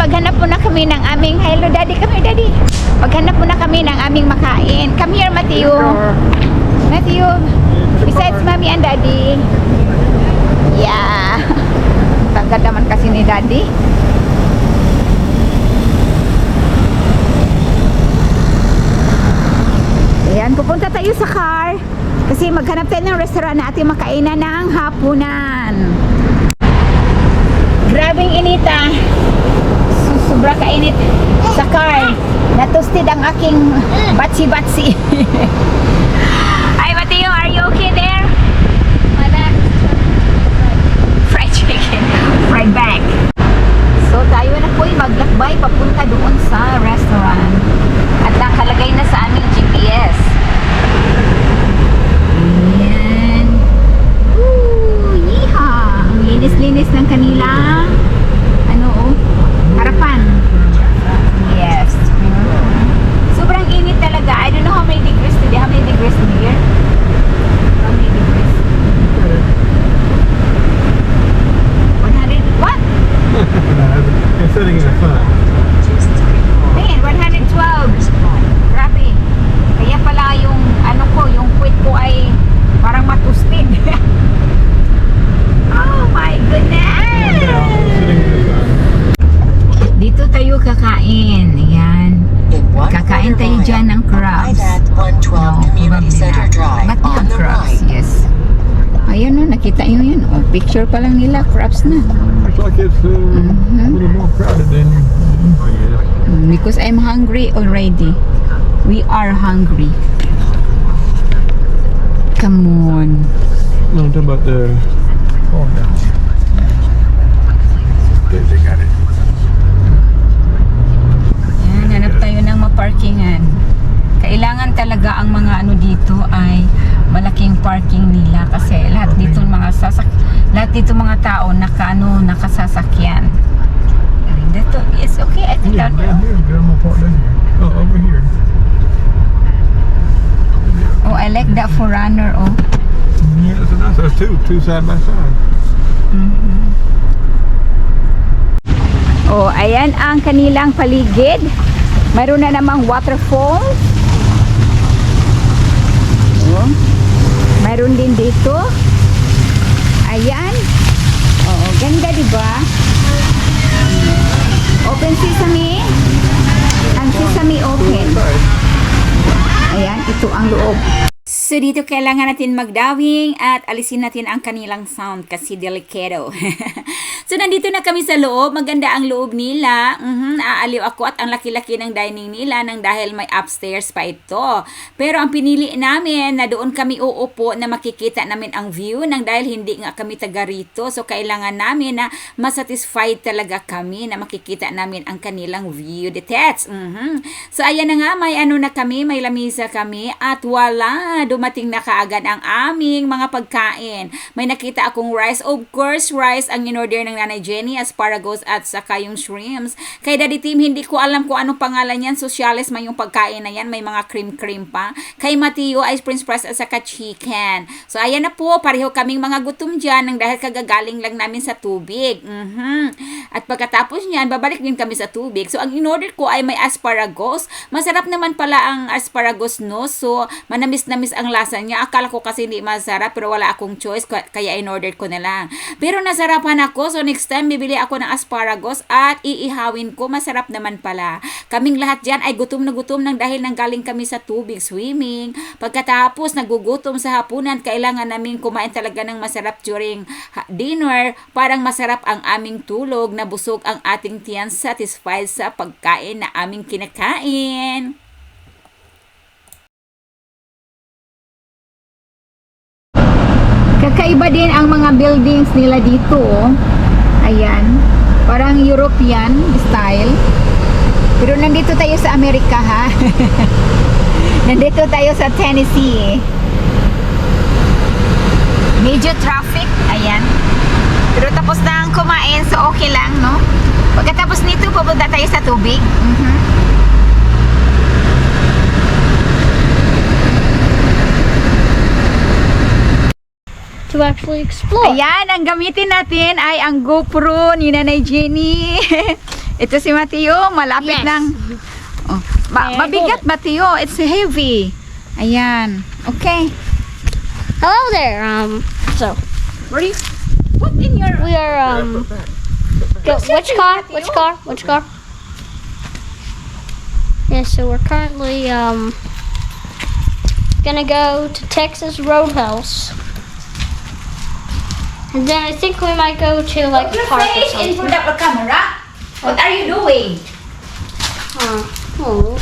maghanap muna kami ng aming, hello daddy, come here daddy. Maghanap muna kami ng aming makain. Come here, Matthew. Matthew, besides mommy and daddy. Yeah. Tagad naman kasi ni daddy. Ayan, pupunta tayo sa car. Kasi maghanap tayo ng restaurant na ating makainan ng hapunan. Grabing inita. Sobra kainit sa car. Natusted ang aking batsi-batsi. Hi, Mateo. Are you okay there? Fried chicken. Fried back. So, tayo na po'y maglakbay papunta doon sa restaurant. At nakalagay na sa aming GPS. Ayan. Woo! Yeehaw! Ang linis-linis ng kanila. Ano oh? Harapan. Yes. Sobrang init talaga. I don't know how many degrees today. How many degrees here? How many degrees? 100? What? It's sitting in the sun. Tingin, 112. Grabe. Kaya pala yung ano ko, yung quit ko ay parang matusted. oh my goodness! Sitting in the sun. Dito tayo kakain. Ayan. Kakain tayo dyan ng crabs. Ivat 112 No, Community Center. Drive Ba't on the crabs? right. Yes. Ayan o, nakita nyo yun. Oh, picture pa lang nila, crabs na. Looks like it's uh, a little more crowded than. Mm, Because I'm hungry already. We are hungry. Come on. No, I'm talking about the. Oh, no. Maparkingan. Kailangan talaga ang mga ano dito ay malaking parking nila kasi lahat dito mga sasak lahat dito mga tao naka ano nakasasakyan. Dito is okay I think Yeah, down down here. Got my part down here. Oh, over here. Oh, I like that forerunner oh. Yeah, that's a nice. There's two, two side by side. Oh, ayan ang kanilang paligid. Mayroon na namang waterfall. Oh. Mayroon din dito. Ayan. Oo, ganda 'di ba? Open sesame. Ang sesame open. Ayan, ito ang loob. So dito kailangan natin magdawing at alisin natin ang kanilang sound kasi delikado. so nandito na kami sa loob. Maganda ang loob nila. Mhm, aaliw ako at ang laki-laki ng dining nila nang dahil may upstairs pa ito. Pero ang pinili namin na doon kami uupo na makikita namin ang view nang dahil hindi nga kami taga rito. So kailangan namin na masatisfied talaga kami na makikita namin ang kanilang view. Detets. Mhm. So ayan na nga, may ano na kami, may lamisa kami at wala, dumating na kaagad ang aming mga pagkain. May nakita akong rice. Of course, rice ang in-order ng Nanay Jenny, asparagus at saka yung shrimps. Kay Daddy Tim, hindi ko alam kung anong pangalan yan. Socialis man yung pagkain na yan. May mga cream-cream pa. Kay Mateo, ice prince press at saka chicken. So ayan na po, pareho kaming mga gutom dyan nang dahil kagagaling lang namin sa tubig. Mhm. At pagkatapos niyan, babalik din kami sa tubig. So ang in-order ko ay may asparagus. Masarap naman pala ang asparagus no. So manamis-namis ang lasa niya. Akala ko kasi hindi masarap pero wala akong choice ka- kaya in-order ko na lang. Pero nasarapan ako. So next time bibili ako ng asparagus at iihawin ko. Masarap naman pala. Kaming lahat dyan ay gutom na gutom nang dahil nanggaling kami sa tubig swimming. Pagkatapos nagugutom sa hapunan, kailangan namin kumain talaga ng masarap during dinner. Parang masarap ang aming tulog na busog ang ating tiyan satisfied sa pagkain na aming kinakain. Kakaiba din ang mga buildings nila dito. Ayan. Parang European style. Pero nandito tayo sa Amerika ha. nandito tayo sa Tennessee. Medyo traffic. Ayan. Pero tapos na ang kumain so okay lang no. Pagkatapos nito pupunta tayo sa tubig. Mhm. To actually explore. Ayan, ang gamitin natin ay ang GoPro ni Nanay Jenny. Ito si Mateo, malapit Yes. lang. Oh, May mabigat, Mateo. It's heavy. Ayan. Okay. Hello there. Um. So Where you? What in your... we are um. Go, which car? Which car? Which car? Yeah. So we're currently um. Gonna go to Texas Roadhouse. And then I think we might go to like a Your park or face in something. front of the camera. What are you doing? Uh, oh.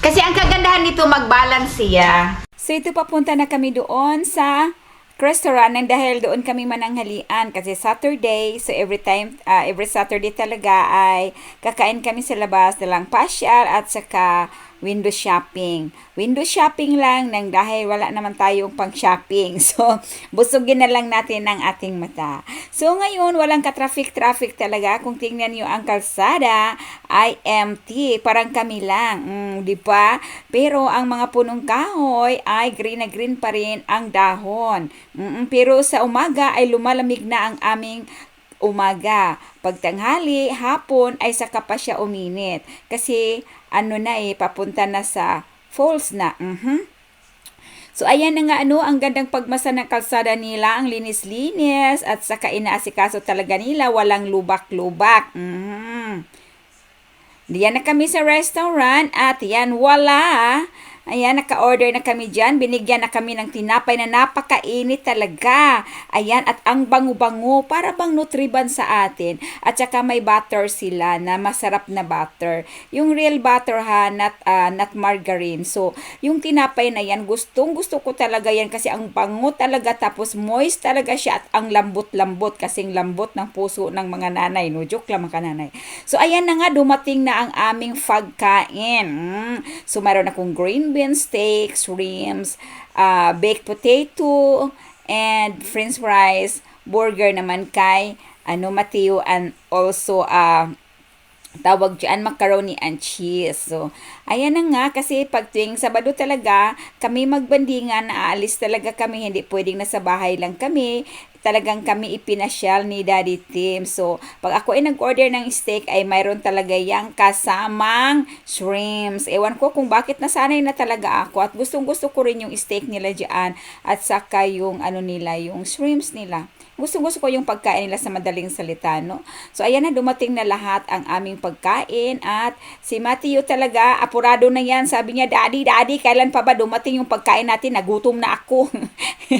Kasi ang kagandahan nito mag-balance siya. So ito papunta na kami doon sa restaurant nang dahil doon kami mananghalian kasi Saturday so every time ah, every Saturday talaga ay kakain kami sa labas dalang pasyal at saka window shopping. Window shopping lang nang dahil wala naman tayong pang shopping. So busugin na lang natin ang ating mata. So ngayon walang ka-traffic-traffic talaga. Kung tingnan niyo ang kalsada empty. Parang kami lang. Mm, di ba? Pero ang mga punong kahoy ay green na green pa rin ang dahon. Mm, pero sa umaga ay lumalamig na ang aming umaga. Pagtanghali, hapon ay saka pa siya uminit. Kasi ano na eh, papunta na sa falls na. Mhm. So ayan na nga ano, ang gandang pagmasa ng kalsada nila, ang linis-linis at saka inaasikaso talaga nila, walang lubak-lubak. Mhm. Diyan na kami sa restaurant at yan wala. Ayan, naka-order na kami dyan. Binigyan na kami ng tinapay na napakainit talaga. Ayan, at ang bango-bango, para bang nutriban sa atin. At saka may butter sila na masarap na butter. Yung real butter ha, not, ah, not margarine. So, yung tinapay na yan, gustong gusto ko talaga yan kasi ang bango talaga tapos moist talaga siya at ang lambot-lambot kasing lambot ng puso ng mga nanay. No, joke lang mga nanay. So, ayan na nga, dumating na ang aming pagkain. Mm. So, mayroon akong green bean steak, shrimps, ah, baked potato, and french fries, burger naman kay ano Mateo and also ah tawag dyan, macaroni and cheese. So, ayan na nga, kasi pag tuwing Sabado talaga, kami magbandingan, aalis talaga kami, hindi pwedeng nasa bahay lang kami, talagang kami ipinasyal ni Daddy Tim. So, pag ako ay nag-order ng steak, ay mayroon talaga yang kasamang shrimps. Ewan ko kung bakit nasanay na talaga ako at gustong gusto ko rin yung steak nila dyan at saka yung ano nila, yung shrimps nila. Gustong gusto ko yung pagkain nila sa madaling salita, no? So, ayan na, dumating na lahat ang aming pagkain at si Matthew talaga, apurado na yan. Sabi niya, Daddy, Daddy, kailan pa ba dumating yung pagkain natin? Nagutom na ako.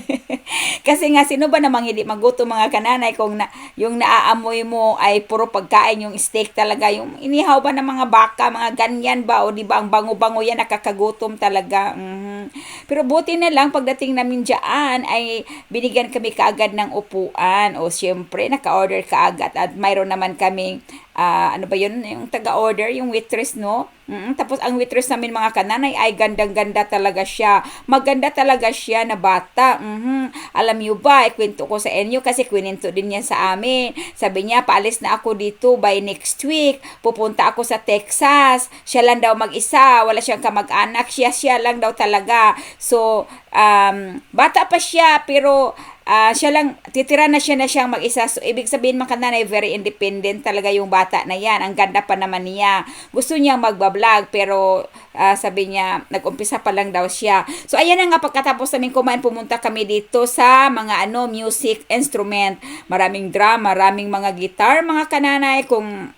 Kasi nga, sino ba namang hindi magutom mga kananay kung na, yung naaamoy mo ay puro pagkain, yung steak talaga, yung inihaw ba ng mga baka, mga ganyan ba, o di ba, ang bango-bango yan, nakakagutom talaga. Mhm. Pero buti na lang, pagdating namin dyan, ay binigyan kami kaagad ng upuan. O syempre, naka-order kaagad at mayroon naman kaming ah, ano ba yun, yung taga-order, yung waitress, no? Mm, tapos ang waitress namin mga kananay ay gandang-ganda talaga siya. Maganda talaga siya na bata. Mhm. Alam niyo ba, ikwento ko sa inyo kasi kwininto din niya sa amin. Sabi niya, paalis na ako dito by next week. Pupunta ako sa Texas. Siya lang daw mag-isa. Wala siyang kamag-anak. Siya, siya lang daw talaga. So, um, bata pa siya pero ah, siya lang, titira na siya na siyang mag-isa. So, ibig sabihin mga kananay, very independent talaga yung bata na yan. Ang ganda pa naman niya. Gusto niya magbablog, pero ah, sabi niya, nag-umpisa pa lang daw siya. So, ayan na nga, pagkatapos namin kumain, pumunta kami dito sa mga ano, music instrument. Maraming drum, maraming mga guitar, mga kananay, kung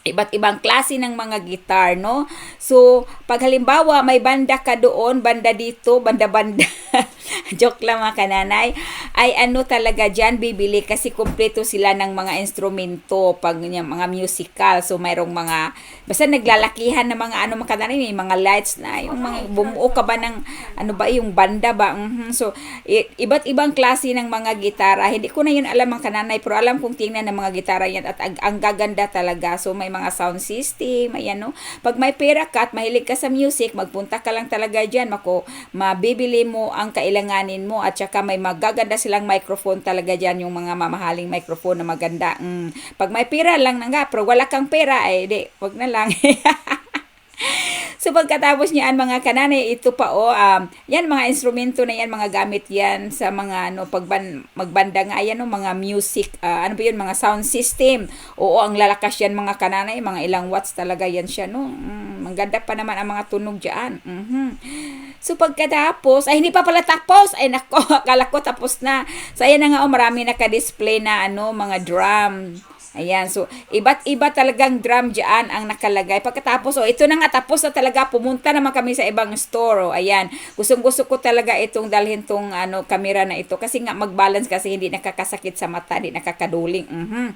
iba't ibang klase ng mga gitar, no? So, pag halimbawa may banda ka doon, banda dito, banda-banda, joke lang mga kananay, ay ano talaga dyan, bibili kasi kumpleto sila ng mga instrumento, pag yung mga musical. So, mayroong mga, basta naglalakihan ng mga ano mga kananay, may mga lights na, yung mga bumuo ka ba ng, ano ba, yung banda ba? Mhm. So, iba't ibang klase ng mga gitara. Hindi ko na yun alam mga kananay, pero alam kong tingnan ng mga gitara yan at ang, ang gaganda talaga. So, may mga sound system, ayan no. Pag may pera ka at mahilig ka sa music, magpunta ka lang talaga dyan. Mako, mabibili mo ang kailanganin mo at saka may magaganda silang microphone talaga dyan, yung mga mamahaling microphone na maganda. Mm. Pag may pera lang na nga, pero wala kang pera, eh, di, wag na lang. So pagkatapos niyan mga kananay, ito pa o, um, yan mga instrumento na yan, mga gamit yan sa mga ano, pagban, magbanda nga, yan o, mga music, ah, ano ba yun, mga sound system. Oo, ang lalakas yan mga kananay, mga ilang watts talaga yan siya, no? Mm, ang ganda pa naman ang mga tunog dyan. Mhm. So pagkatapos, ay hindi pa pala tapos. Ay nako, akala ko tapos na. So ayan na nga, oh, marami naka-display na ano, mga drum. Ayan, so iba't iba talagang drum dyan ang nakalagay. Pagkatapos, oh, ito na nga, tapos na talaga, pumunta naman kami sa ibang store. Oh, ayan, gustong gusto ko talaga itong dalhin tong ano, camera na ito. Kasi nga, mag-balance kasi hindi nakakasakit sa mata, hindi nakakaduling. Mhm.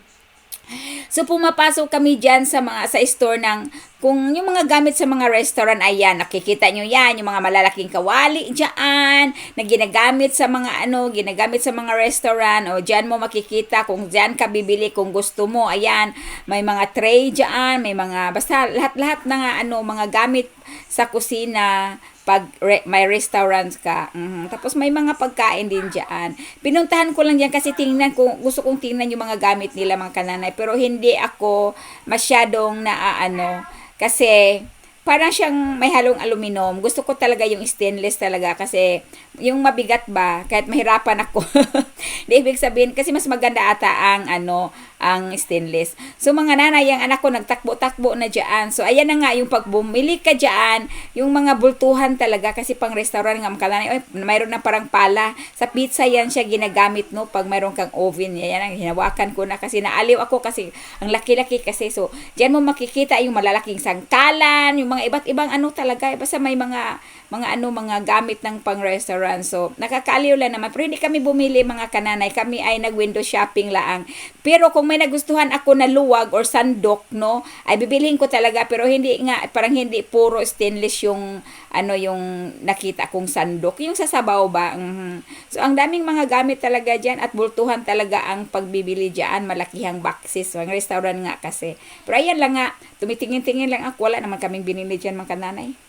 So pumapasok kami diyan sa mga sa store ng kung yung mga gamit sa mga restaurant ayan nakikita nyo yan yung mga malalaking kawali diyan na ginagamit sa mga ano ginagamit sa mga restaurant o diyan mo makikita kung diyan ka bibili kung gusto mo ayan may mga tray diyan may mga basta lahat-lahat nga ano mga gamit sa kusina pag re- may restaurants ka. Mhm. Tapos may mga pagkain din diyan. Pinuntahan ko lang diyan kasi tingnan ko gusto kong tingnan yung mga gamit nila mga kananay pero hindi ako masyadong naaano kasi parang siyang may halong aluminum. Gusto ko talaga yung stainless talaga kasi yung mabigat ba, kahit mahirapan ako. Di ibig sabihin, kasi mas maganda ata ang ano, ang stainless. So mga nanay, ang anak ko nagtakbo-takbo na dyan. So ayan na nga yung pag bumili ka dyan, yung mga bultuhan talaga kasi pang restaurant nga makalanay, oy, mayroon na parang pala. Sa pizza yan siya ginagamit no pag mayroon kang oven. Yan ang hinawakan ko na kasi naaliw ako kasi ang laki-laki kasi. So dyan mo makikita yung malalaking sangkalan, yung mga iba't ibang ano talaga. Basta may mga mga ano mga gamit ng pang restaurant. So nakakaaliw lang naman. Pero hindi kami bumili mga kananay. Kami ay nag window shopping laang. Pero kung may nagustuhan ako na luwag or sandok, no, ay bibilhin ko talaga. Pero hindi nga, parang hindi puro stainless yung, ano, yung nakita kong sandok. Yung sa sabaw ba. mhm. So, ang daming mga gamit talaga dyan at bultuhan talaga ang pagbibili dyan. Malakihang boxes. Ang restaurant nga kasi. Pero ayan lang nga, tumitingin-tingin lang ako. Wala naman kaming binili dyan mga kananay.